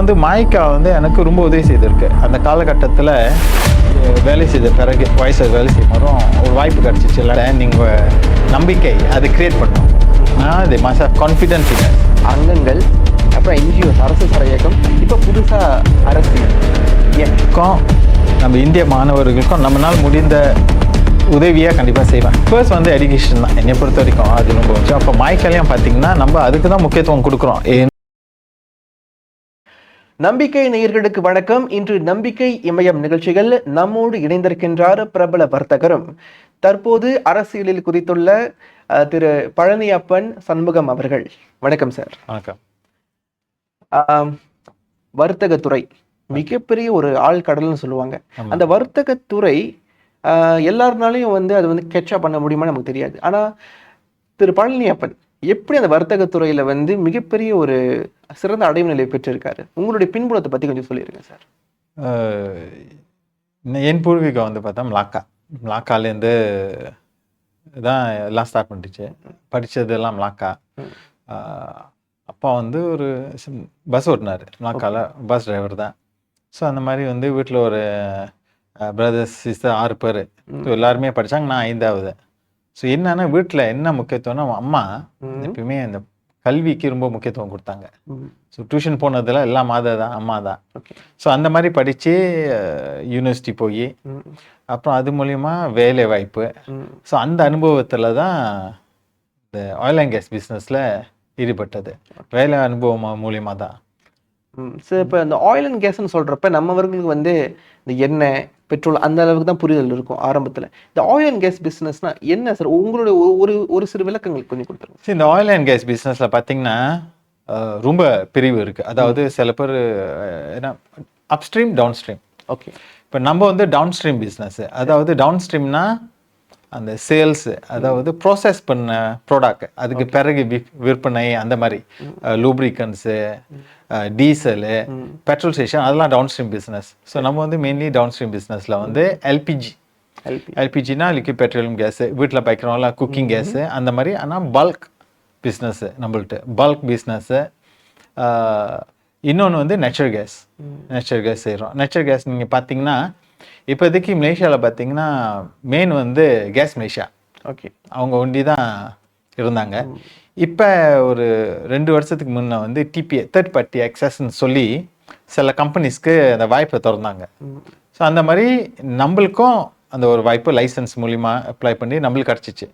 வந்து மாய்க்கா வந்து எனக்கு ரொம்ப உதவி செய்திருக்கு. அந்த காலகட்டத்தில் வேலை செய்த பிறகு வயசு வேலை செய்யும் ஒரு வாய்ப்பு கிடச்சிச்சு. இல்லை நீங்கள் நம்பிக்கை அது கிரியேட் பண்ணோம். அது மசா கான்ஃபிடென்ஸ் இல்லை அங்கங்கள் அப்புறம் என்ஜிஓஸ் அரசு சார் இயக்கம் இப்போ புதுசாக அரசியல் ஏன் க்கும் நம்ம இந்திய மாணவர்களுக்கும் நம்மளால் முடிந்த உதவியாக கண்டிப்பாக செய்வேன். ஃபர்ஸ்ட் வந்து எஜுகேஷன் தான். என்னை பொறுத்த வரைக்கும் அது ரொம்ப அப்போ மாய்க்கலையும் பார்த்தீங்கன்னா நம்ம அதுக்கு தான் முக்கியத்துவம் கொடுக்குறோம். ஏன் நம்பிக்கை நேயர்களுக்கு வணக்கம். இன்று நம்பிக்கை இமயம் நிகழ்ச்சிகள் நம்மோடு இணைந்திருக்கின்றார் பிரபல வர்த்தகரும். தற்போது அரசியலில் குறித்துள்ள திரு பழனியப்பன் சண்முகம் அவர்கள். வணக்கம் சார். வணக்கம். வர்த்தகத்துறை. மிகப்பெரிய ஒரு ஆழ்கடல்னு சொல்லுவாங்க. அந்த வர்த்தகத்துறை எல்லாருனாலையும் வந்து அது வந்து கெட்சப் பண்ண முடியுமா நமக்கு தெரியாது. ஆனா திரு பழனியப்பன் எப்படி அந்த வர்த்தகத்துறையில வந்து மிகப்பெரிய ஒரு சிறந்த அடைவு நிலையை பெற்றிருக்காரு? உங்களுடைய பின்புலத்தை பத்தி கொஞ்சம் சொல்லிருங்க சார். என் பூர்வீகம் வந்து பார்த்தா மிளாக்கா மிளாக்காலேருந்து தான் எல்லாம் ஸ்டார்ட் பண்ணிடுச்சு. படித்தது எல்லாம் அப்பா வந்து ஒரு பஸ் ஓட்டினார். மிளாக்காவில் பஸ் டிரைவர் தான். ஸோ அந்த மாதிரி வந்து வீட்டில் ஒரு பிரதர்ஸ் சிஸ்டர் ஆறு பேர். எல்லாருமே படித்தாங்க நான் ஐந்தாவது. ஸோ என்னன்னா வீட்டில் என்ன முக்கியத்துவம்னா அம்மா. எப்பயுமே அந்த கல்விக்கு ரொம்ப முக்கியத்துவம் கொடுத்தாங்க. ஸோ டியூஷன் போனதில் எல்லாம் மாதா தான் அம்மா தான் ஓகே ஸோ அந்த மாதிரி படித்து யூனிவர்சிட்டி போய். அப்புறம் அது மூலிமா வேலை வாய்ப்பு. ஸோ அந்த அனுபவத்தில் தான் இந்த ஆயில் அண்ட் கேஸ் பிஸ்னஸில் ஈடுபட்டது வேலை அனுபவம் மூலியமாக தான். சார் இப்போ இந்த ஆயில் அண்ட் கேஸ்ன்னு சொல்றப்ப நம்மவர்களுக்கு வந்து இந்த எண்ணெய் பெட்ரோல் அந்த அளவுக்கு தான் புரிதல் இருக்கும் ஆரம்பத்துல. இந்த ஆயில் அண்ட் கேஸ் பிசினஸ்னா என்ன சார் உங்களுடைய ஒரு- ஒரு சிறு விளக்கங்கள் கொஞ்சம் கொடுத்துருங்க. சரி இந்த ஆயில் அண்ட் கேஸ் பிஸ்னஸில் பார்த்தீங்கன்னா ரொம்ப பிரிவு இருக்குது அதாவது சில பேர் என்ன அப்ஸ்ட்ரீம் டவுன் ஸ்ட்ரீம் ஓகே இப்போ நம்ம வந்து டவுன் ஸ்ட்ரீம் பிஸ்னஸ் அதாவது டவுன் ஸ்ட்ரீம்னா அந்த சேல்ஸ் அதாவது ப்ராசஸ் பண்ண ப்ராடக்ட் அதுக்கு பிறகு விற்பனை அந்த மாதிரி. லூப்ரிகன்ஸு டீசலு பெட்ரோல் ஸ்டேஷன் அதெல்லாம் டவுன் ஸ்ட்ரீம் பிஸ்னஸ் ஸோ நம்ம வந்து மெயின்லி டவுன் ஸ்ட்ரீம் பிஸ்னஸில் வந்து எல்பிஜி எல்பி எல்பிஜினா லிக்விட் பெட்ரோலியம் கேஸு வீட்டில் பைக்கிறோம்ல குக்கிங் கேஸு அந்த மாதிரி. ஆனால் பல்க் பிஸ்னஸ்ஸு நம்மள்ட்ட. பல்க் பிஸ்னஸ்ஸு இன்னொன்று வந்து நேச்சுரல் கேஸ் நேச்சுரல் கேஸ் செய்கிறோம் நேச்சுரல் கேஸ் நீங்கள் பார்த்தீங்கன்னா இப்போதைக்கு மலேசியாவில் பார்த்தீங்கன்னா மெயின் வந்து கேஸ் மலேசியா. ஓகே அவங்க ஒண்டி தான் இருந்தாங்க. இப்போ ஒரு ரெண்டு வருஷத்துக்கு முன்னே வந்து டிபிஏ தேர்ட் பார்ட்டி அக்சஸ்ன்னு சொல்லி சில கம்பெனிஸ்க்கு அந்த வாய்ப்பை திறந்தாங்க. ஸோ அந்த மாதிரி நம்மளுக்கும் அந்த ஒரு வாய்ப்பு லைசன்ஸ் மூலிமா அப்ளை பண்ணி நம்மளுக்கு கிடச்சிச்சு.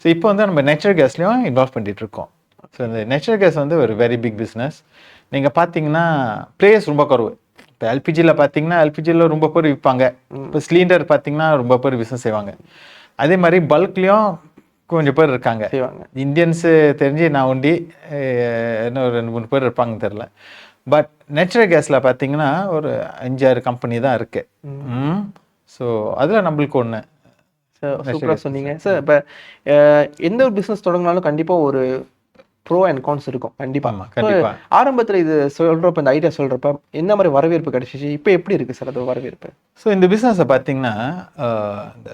ஸோ இப்போ வந்து நம்ம நேச்சுரல் கேஸ்லேயும் இன்வால்வ் பண்ணிட்டு இருக்கோம். ஸோ இந்த நேச்சுரல் கேஸ் வந்து ஒரு வெரி பிக் பிஸ்னஸ் நீங்கள் பார்த்தீங்கன்னா பிளேயர்ஸ் ரொம்ப குறைவு. இப்போ எல்பிஜியில் பார்த்தீங்கன்னா எல்பிஜியில் ரொம்ப பேர் விற்பாங்க இப்போ சிலிண்டர் பார்த்தீங்கன்னா ரொம்ப பேர் பிஸ்னஸ் செய்வாங்க. அதே மாதிரி பல்க்லேயும் கொஞ்சம் பேர் இருக்காங்க. இந்தியன்ஸு தெரிஞ்சு நான் அஹ், இன்னும் ஒரு ரெண்டு மூணு பேர் இருப்பாங்கன்னு தெரில. பட் நேச்சுரல் கேஸில் பார்த்தீங்கன்னா ஒரு அஞ்சாறு கம்பெனி தான் இருக்கு. ம். ஸோ அதில் நம்மளுக்கு ஒன்று சூப்பராக சொன்னீங்க. சார் இப்போ எந்த ஒரு பிஸ்னஸ் தொடங்கினாலும் கண்டிப்பா ஒரு ப்ரோ அண்ட் கான்ஸ் இருக்கும். கண்டிப்பாக ஆரம்பத்துல இது சொல்றப்ப இந்த ஐடியா சொல்றப்ப என்ன மாதிரி வரவேற்பு கிடைச்சிச்சு? இப்போ எப்படி இருக்கு சார் அது வரவேற்பு? ஸோ இந்த பிஸ்னஸை பார்த்தீங்கன்னா இந்த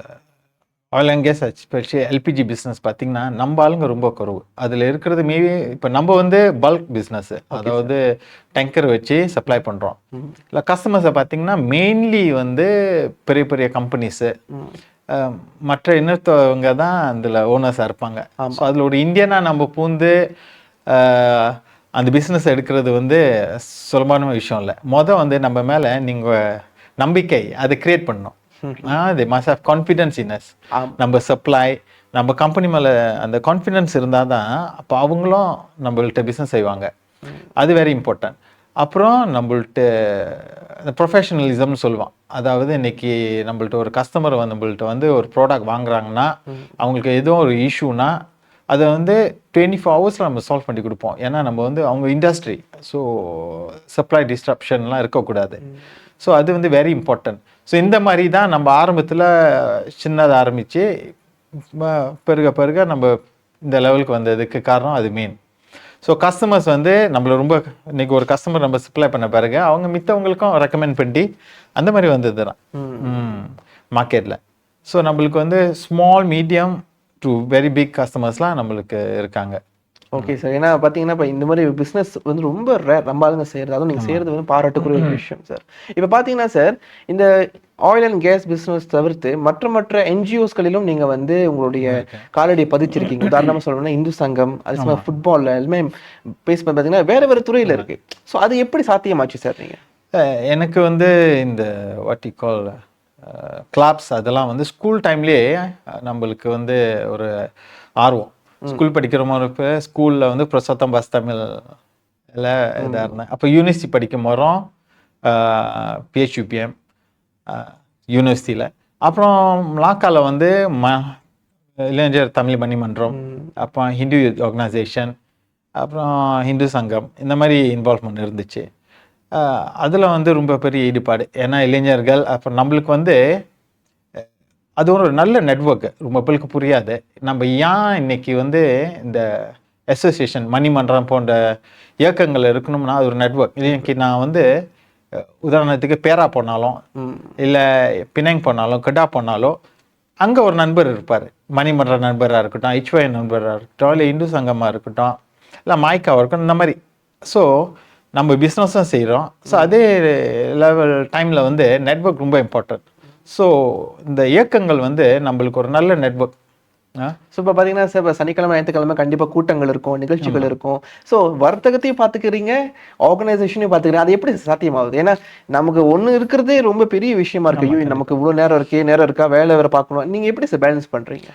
oil and gas especially LPG business பார்த்தீங்கன்னா நம்ம ஆளுங்க ரொம்ப குறைவு. அதில் இருக்கிறது மேபி இப்போ நம்ம வந்து பல்க் பிஸ்னஸ் அதாவது டேங்கர் வச்சு சப்ளை பண்ணுறோம் இல்லை கஸ்டமர்ஸை பார்த்தீங்கன்னா மெயின்லி வந்து பெரிய பெரிய கம்பெனிஸு மற்ற இன்னொருத்தவங்க தான் அதில் ஓனர்ஸாக இருப்பாங்க. ஸோ அதில் ஒரு இந்தியனாக நம்ம பூந்து அந்த பிஸ்னஸ் எடுக்கிறது வந்து சுலபமான விஷயம் இல்லை. மொதல் வந்து நம்ம மேலே நீங்கள் நம்பிக்கை அதை கிரியேட் பண்ணணும். அது மஸ்ட் ஹவ் கான்ஃபிடென்ஸ் ஆமா. நம்ம சப்ளை நம்ம கம்பெனி மேலே அந்த கான்ஃபிடென்ஸ் இருந்தால் தான் அப்போ அவங்களும் நம்மள்ட்ட பிஸ்னஸ் செய்வாங்க. அது வெரி இம்பார்ட்டன்ட் அப்புறம் நம்மள்ட்ட அந்த ப்ரொஃபஷனலிசம்னு சொல்லுவான். அதாவது இன்னைக்கு நம்மள்ட்ட ஒரு கஸ்டமர் வந்து நம்மள்ட்ட வந்து ஒரு ப்ராடக்ட் வாங்குறாங்கன்னா அவங்களுக்கு எதுவும் ஒரு இஷ்யூனா அதை வந்து டுவெண்ட்டி ஃபோர் ஹவர்ஸில் நம்ம சால்வ் பண்ணி கொடுப்போம். ஏன்னா நம்ம வந்து அவங்க இண்டஸ்ட்ரி ஸோ சப்ளை டிஸ்ட்ரப்ஷன்லாம் இருக்கக்கூடாது. ஸோ அது வந்து வெரி இம்பார்ட்டன்ட் ஸோ இந்த மாதிரி தான் நம்ம ஆரம்பத்தில் சின்னதாக ஆரம்பித்து பெருக பெருக நம்ம இந்த லெவலுக்கு வந்ததுக்கு காரணம் அது மெயின் ஸோ கஸ்டமர்ஸ் வந்து நம்மள ரொம்ப இன்னைக்கு ஒரு கஸ்டமர் நம்ம சப்ளை பண்ண பிறகு அவங்க மித்தவங்களுக்கும் ரெக்கமெண்ட் பண்ணி அந்த மாதிரி வந்தது தான் மார்க்கெட்டில் ஸோ நம்மளுக்கு வந்து small medium to very big கஸ்டமர்ஸ்லாம் நம்மளுக்கு இருக்காங்க. ஓகே சார் ஏன்னா பார்த்தீங்கன்னா இப்போ இந்த மாதிரி பிஸ்னஸ் வந்து ரொம்ப ரேர் நம்ம ஆளுங்க செய்கிறது அதுவும் நீங்கள் செய்கிறது வந்து பாராட்டுக்குரிய ஒரு விஷயம் சார் இப்போ பார்த்தீங்கன்னா சார் இந்த ஆயில் அண்ட் கேஸ் பிஸ்னஸ் தவிர்த்து மற்ற மற்ற என்ஜிஓஸ்களிலும் நீங்கள் வந்து உங்களுடைய காலடியை பதிச்சிருக்கீங்க. உதாரணமாக சொல்லணும்னா இந்து சங்கம் அது மாதிரி ஃபுட்பாலில் எல்லாமே பேஸ் பார்த்தீங்கன்னா வேற வேறு துறையில் இருக்கு. ஸோ அது எப்படி சாத்தியமாச்சு சார் நீங்கள் எனக்கு வந்து இந்த வாட் கால் கிளாப்ஸ் அதெல்லாம் வந்து ஸ்கூல் டைம்லேயே நம்மளுக்கு வந்து ஒரு ஆர்வம். ஸ்கூல் படிக்கிற மாதிரி ஸ்கூலில் வந்து பிரசத்தம் பஸ் தமிழில் இதாக இருந்தேன் அப்போ யூனிவர்சிட்டி படிக்கும் போதும் பிஹெச்யூபிஎம் யூனிவர்சிட்டியில் அப்புறம் லாக்கால வந்து ம இளைஞர் தமிழ் மணிமன்றம் அப்புறம் ஹிந்து ஆர்கனைசேஷன் அப்புறம் ஹிந்து சங்கம் இந்த மாதிரி இன்வால்வ்மெண்ட் இருந்துச்சு. அதில் வந்து ரொம்ப பெரிய ஈடுபாடு. ஏன்னா இளைஞர்கள் அப்புறம் நம்மளுக்கு வந்து அது ஒரு நல்ல நெட்வொர்க் ரொம்ப பேருக்கு புரியாது. நம்ம ஏன் இன்னைக்கு வந்து இந்த அசோசியேஷன் மணிமன்றம் போன்ற இயக்கங்கள் இருக்கணும்னா அது ஒரு நெட்வொர்க் இன்னைக்கு நான் வந்து உதாரணத்துக்கு பேரா போனாலும் இல்லை பினாங் போனாலும் கிடா போனாலும் அங்கே ஒரு நண்பர் இருப்பார். மணிமன்ற நண்பராக இருக்கட்டும் ஹெச்ஒய் நண்பராக இருக்கட்டும் இல்லை இந்து சங்கமாக இருக்கட்டும் இல்லை மாய்க்காவாக இருக்கட்டும் இந்த மாதிரி. ஸோ நம்ம பிஸ்னஸும் செய்கிறோம் ஸோ அதே லெவல் டைமில் வந்து நெட்வொர்க் ரொம்ப இம்பார்ட்டன்ட் ஸோ இந்த இயக்கங்கள் வந்து நம்மளுக்கு ஒரு நல்ல நெட்வொர்க் ஸோ இப்போ பார்த்தீங்கன்னா சார் இப்போ சனிக்கிழமை ஞாயிற்றுக்கிழமை கண்டிப்பாக கூட்டங்கள் இருக்கும் நிகழ்ச்சிகள் இருக்கும். ஸோ வர்த்தகத்தையும் பார்த்துக்கிறீங்க ஆர்கனைசேஷனையும் பார்த்துக்கிறீங்க அது எப்படி சாத்தியமாகுது? ஏன்னா நமக்கு ஒன்று இருக்கிறதே ரொம்ப பெரிய விஷயமா இருக்கு. ஐயோ நமக்கு இவ்வளோ நேரம் இருக்கே நேரம் இருக்கா வேலை வேறு பார்க்கணும் நீங்கள் எப்படி சார் பேலன்ஸ் பண்ணுறீங்க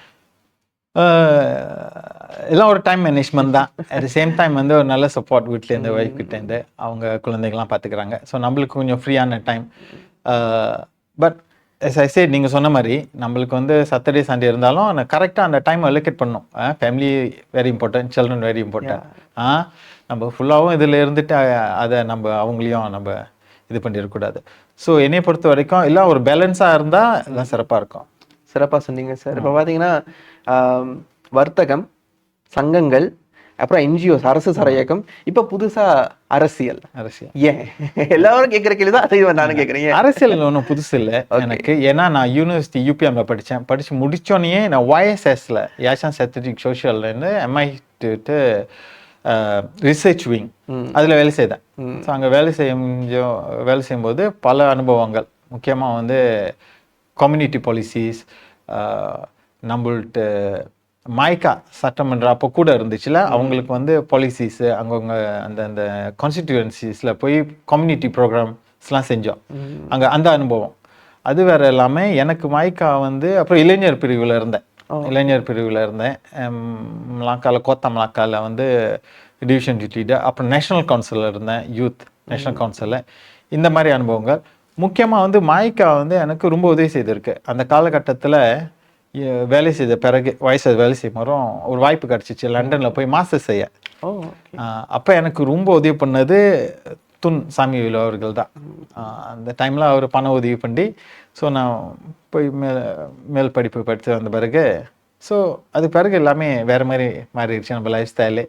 எல்லாம் ஒரு டைம் மேனேஜ்மெண்ட் தான். அட் சேம் டைம் வந்து ஒரு நல்ல சப்போர்ட் வீட்டிலேருந்து ஒய்ஃப் கிட்டேருந்து அவங்க குழந்தைகள்லாம் பார்த்துக்கிறாங்க ஸோ நம்மளுக்கு கொஞ்சம் ஃப்ரீயான time but yes I say நீங்கள் சொன்ன மாதிரி நம்மளுக்கு வந்து சாட்டர்டே சண்டே இருந்தாலும் கரெக்டாக அந்த டைம் அலோகேட் பண்ணும் family very important children very important ஆ நம்ம ஃபுல்லாகவும் இதில் இருந்துட்டு அதை நம்ம அவங்களையும் நம்ம இது பண்ணிடக்கூடாது. ஸோ என்னை பொறுத்த வரைக்கும் எல்லாம் ஒரு பேலன்ஸாக இருந்தால் எல்லாம் சிறப்பாக இருக்கும். சிறப்பாக சொன்னீங்க சார் இப்போ பார்த்தீங்கன்னா வர்த்தகம் சங்கங்கள் அப்புறம் என்ஜிஓஸ் அரசு சாரா இயக்கம். இப்போ புதுசாக அரசியல். அரசியல். ஏன்? எல்லாரும் கேட்குற கேள்வி தான் அதை நானும் கேட்குறேன் அரசியல் ஒன்றும் புதுசு இல்லை. எனக்கு ஏன்னா நான் யூனிவர்சிட்டி யூபிஎம்ல படித்தேன் படித்து முடிச்சோடனே நான் ஒய்எஸ்எஸ்ல யாஷான் ஸ்ட்ராட்டஜிக் சோஷியல்லேருந்து எம்ஐ ரிசர்ச் விங் அதில் வேலை செய்தேன். ஸோ அங்கே வேலை செஞ்சோ வேலை செய்யும்போது பல அனுபவங்கள். முக்கியமாக வந்து கம்யூனிட்டி பாலிசிஸ் நம்மள்ட்ட மாய்க்கா சட்டமன்றம் அப்போ கூட இருந்துச்சுல அவங்களுக்கு வந்து பாலிசிஸ் அவங்கவுங்க அந்த அந்த கான்ஸ்டிடியூன்சிஸில் போய் கம்யூனிட்டி ப்ரோக்ராம்ஸ்லாம் செஞ்சோம். அங்கே அந்த அனுபவம். அது வேற இல்லாமல் எனக்கு மாய்க்கா வந்து அப்புறம் இளைஞர் பிரிவில் இருந்தேன். இளைஞர் பிரிவில் இருந்தேன். மலாக்கால கோத்தா மலாக்கால வந்து டிவிஷன் லீடர் அப்புறம் நேஷனல் கவுன்சிலில் இருந்தேன் யூத் நேஷனல் கவுன்சிலில் இந்த மாதிரி அனுபவங்கள். முக்கியமாக வந்து மாய்க்கா வந்து எனக்கு ரொம்ப உதவி செய்திருக்கு. அந்த காலகட்டத்தில் வேலை செய்த பிறகு வயசு வேலை செய்யும் போதும் ஒரு வாய்ப்பு கிடச்சிச்சு லண்டனில் போய் மாஸ்டர் செய்ய. அப்போ எனக்கு ரொம்ப உதவி பண்ணது துன் சாமிவேலு அவர்கள் தான். அந்த டைமில் அவர் பண உதவி பண்ணி ஸோ நான் போய் மேல் மேல் படிப்பு படித்து வந்த பிறகு ஸோ அது பிறகு எல்லாமே வேறு மாதிரி மாறிடுச்சு நம்ம லைஃப் ஸ்டைலு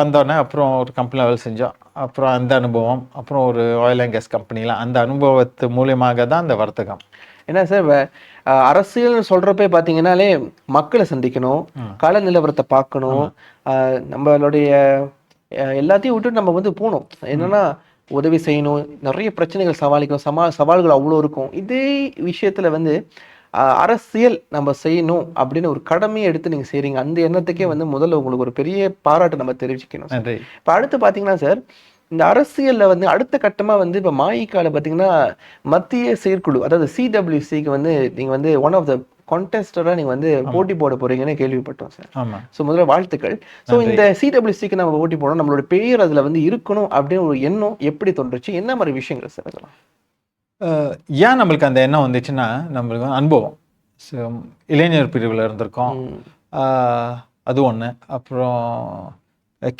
வந்தோடனே அப்புறம் ஒரு கம்பெனியில் வேலை செஞ்சோம். அப்புறம் அந்த அனுபவம் அப்புறம் ஒரு ஆயில் அண்ட் கேஸ் கம்பெனியில் அந்த அனுபவத்து மூலியமாக தான் அந்த வர்த்தகம். ஏன்னா சார் அரசியல்னு சொல்றப்பே பார்த்தீங்கன்னாலே மக்களை சந்திக்கணும் கள நிலவரத்தை பார்க்கணும் நம்மளுடைய எல்லாத்தையும் விட்டு நம்ம வந்து போகணும். என்னன்னா உதவி செய்யணும் நிறைய பிரச்சனைகள் சமாளிக்கணும் சமா சவால்கள் அவ்வளோ இருக்கும். இதே விஷயத்துல வந்து அரசியல் நம்ம செய்யணும் அப்படின்னு ஒரு கடமையை எடுத்து நீங்க செய்றீங்க. அந்த எண்ணத்துக்கே வந்து முதல்ல உங்களுக்கு ஒரு பெரிய பாராட்டு நம்ம தெரிவிச்சுக்கணும் இப்போ அடுத்து பார்த்தீங்கன்னா சார் இந்த அரசியல்ல வந்து அடுத்த கட்டமா வந்து இப்போ மாயிக்கால பார்த்தீங்கன்னா மத்திய செயற்குழு அதாவது சிடபிள்யூசிக்கு வந்து நீங்க வந்து ஒன் ஆஃப் த கான்டெஸ்டராக நீங்க வந்து போட்டி போட போறீங்கன்னு கேள்விப்பட்டோம் சார். ஸோ முதல்ல வாழ்த்துக்கள். ஸோ இந்த சிடபிள்யூசிக்கு நம்ம போட்டி போடணும். நம்மளோட பேர் அதுல வந்து இருக்கணும் அப்படின்னு ஒரு எண்ணம் எப்படி தோன்றுச்சு? என்ன மாதிரி விஷயங்கள் சார் அதெல்லாம்? ஏன் நம்மளுக்கு அந்த எண்ணம் வந்துச்சுன்னா நம்மளுக்கு அனுபவம். இளைஞர் பிரிவில் இருந்திருக்கோம். அது ஒன்று அப்புறம்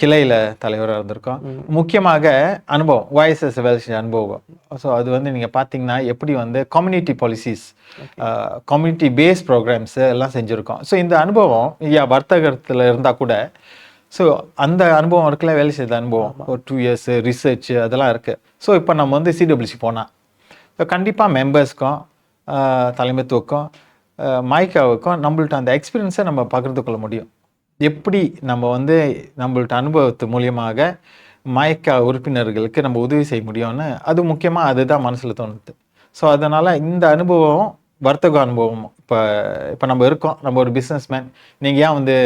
கிளையில் தலைவராக இருந்திருக்கோம். முக்கியமாக அனுபவம் வாய்ஸஸ் வேலை செஞ்ச அனுபவம். ஸோ அது வந்து நீங்கள் பார்த்தீங்கன்னா எப்படி வந்து community policies community base programs எல்லாம் செஞ்சுருக்கோம். ஸோ இந்த அனுபவம் யா வர்த்தகத்தில் இருந்தால் கூட ஸோ அந்த அனுபவம் இருக்குல்ல வேலை செய்த அனுபவம். ஒரு டூ இயர்ஸ் ரிசர்ச் அதெல்லாம் இருக்குது ஸோ இப்போ நம்ம வந்து சிடபிள்யூசி போனால் ஸோ கண்டிப்பாக மெம்பர்ஸ்க்கும் தலைமைத்துவக்கும் மைக்காவுக்கும் நம்மள்ட்ட அந்த எக்ஸ்பீரியன்ஸை நம்ம பகிர்ந்து கொள்ள முடியும். எப்படி நம்ம வந்து நம்மள்ட்ட அனுபவத்து மூலியமாக மயக்க உறுப்பினர்களுக்கு நம்ம உதவி செய்ய முடியும்னு அது முக்கியமாக அதுதான் மனசில் தோணுது. ஸோ அதனால் இந்த அனுபவம் வர்த்தக அனுபவம் இப்போ இப்போ நம்ம இருக்கோம். நம்ம ஒரு பிஸ்னஸ் மேன் நீங்கள் ஏன் வந்து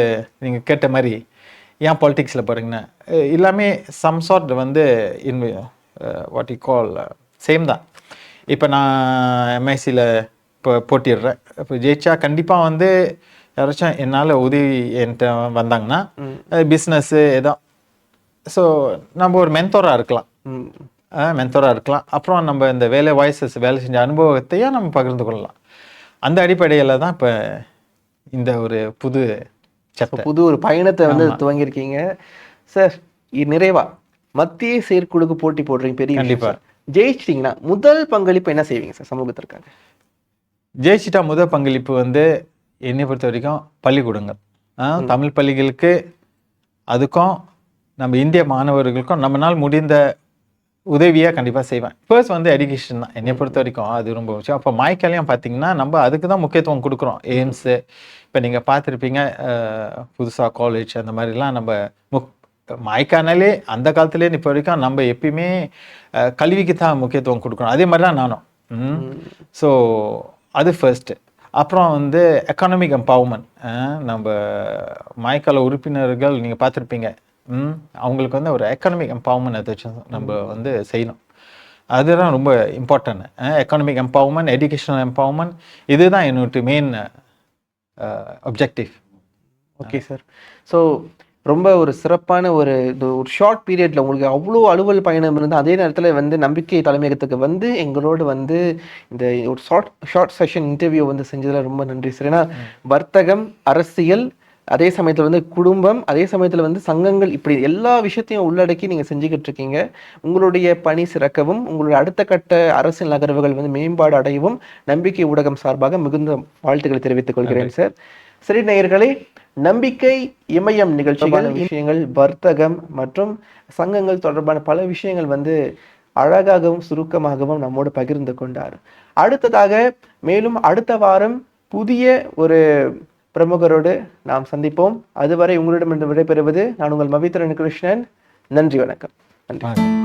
நீங்கள் கேட்ட மாதிரி ஏன் பொலிட்டிக்ஸில் போகிறீங்கன்னா எல்லாமே சம் சார்ட் வந்து in what you call same தான். இப்போ நான் எம்ஐசியில் இப்போ போட்டிடுறேன் இப்போ ஜெயிச்சா கண்டிப்பாக வந்து யாராச்சும் என்னால் உதவி என்கிட்ட வந்தாங்கன்னா பிஸ்னஸ்ஸு ஏதோ ஸோ நம்ம ஒரு மென்தோராக இருக்கலாம். மென்தோராக இருக்கலாம். அப்புறம் நம்ம இந்த வேலை வாய்ஸஸ் வேலை செஞ்ச அனுபவத்தையும் நம்ம பகிர்ந்து கொள்ளலாம். அந்த அடிப்படையில் தான் இப்போ இந்த ஒரு புது புது ஒரு பயணத்தை வந்து துவங்கியிருக்கீங்க. சார் நிறைவா மத்திய செயற்குழுக்கு போட்டி போடுறீங்க பெரிய விஷயம் கண்டிப்பா. சார். ஜெயிச்சிட்டீங்கன்னா முதல் பங்களிப்பு என்ன செய்வீங்க சார் சமூகத்திற்காக? ஜெயிச்சிட்டா முதல் பங்களிப்பு வந்து என்னை பொறுத்த வரைக்கும் பள்ளிக்கூடங்கள் தமிழ் பள்ளிகளுக்கு அதுக்கும் நம்ம இந்திய மாணவர்களுக்கும் நம்மளால் முடிந்த உதவியாக கண்டிப்பாக செய்வேன். ஃபர்ஸ்ட் வந்து எஜுகேஷன் தான். என்னை பொறுத்த வரைக்கும் அது ரொம்ப முக்கியம். அப்போ மாய்க்காலையும் பார்த்தீங்கன்னா நம்ம அதுக்கு தான் முக்கியத்துவம் கொடுக்குறோம். எய்ம்ஸு இப்போ நீங்கள் பார்த்துருப்பீங்க புதுசாக காலேஜ் அந்த மாதிரிலாம் நம்ம முக் மாய்க்கானாலே அந்த காலத்துலேயே இப்போ வரைக்கும் நம்ம எப்பயுமே கல்விக்கு தான் முக்கியத்துவம் கொடுக்குறோம். அதே மாதிரி தான் நானும் ஸோ அது ஃபர்ஸ்ட்டு அப்புறம் வந்து எக்கானமிக் எம்பவர்மெண்ட் நம்ம மாய்க்கால உறுப்பினர்கள் நீங்கள் பார்த்துருப்பீங்க. ம், அவங்களுக்கு வந்து ஒரு எக்கானமிக் எம்பவர்மெண்ட் வச்சு நம்ம வந்து செய்யணும். அதுதான் ரொம்ப important economic empowerment educational empowerment இதுதான் என்னோட main objective okay sir so ரொம்ப ஒரு சிறப்பான ஒரு ஒரு ஷார்ட் பீரியட்ல உங்களுக்கு அவ்வளோ அலுவல் பயணம் இருந்து அதே நேரத்தில் வந்து நம்பிக்கை தலைமையகத்துக்கு வந்து எங்களோடு வந்து இந்த ஒரு ஷார்ட் ஷார்ட் செஷன் இன்டர்வியூ வந்து செஞ்சதுல ரொம்ப நன்றி சார் ஏன்னா வர்த்தகம் அரசியல் அதே சமயத்தில் வந்து குடும்பம் அதே சமயத்தில் வந்து சங்கங்கள் இப்படி எல்லா விஷயத்தையும் உள்ளடக்கி நீங்கள் செஞ்சுக்கிட்டு இருக்கீங்க உங்களுடைய பணி சிறக்கவும் உங்களுடைய அடுத்த கட்ட அரசியல் நகர்வுகள் வந்து மேம்பாடு அடையவும் நம்பிக்கை ஊடகம் சார்பாக மிகுந்த வாழ்த்துக்களை தெரிவித்துக் கொள்கிறேன் சார் சரி நேயர்களே நம்பிக்கை இமயம் நிகழ்ச்சிகள் விஷயங்கள் வர்த்தகம் மற்றும் சங்கங்கள் தொடர்பான பல விஷயங்கள் வந்து அழகாகவும் சுருக்கமாகவும் நம்மோடு பகிர்ந்து கொண்டார். அடுத்ததாக மேலும் அடுத்த வாரம் புதிய ஒரு பிரமுகரோடு நாம் சந்திப்போம். அதுவரை உங்களிடமிருந்து விடைபெறுவது நான் உங்கள் மவித்திரன் கிருஷ்ணன். நன்றி வணக்கம். நன்றி.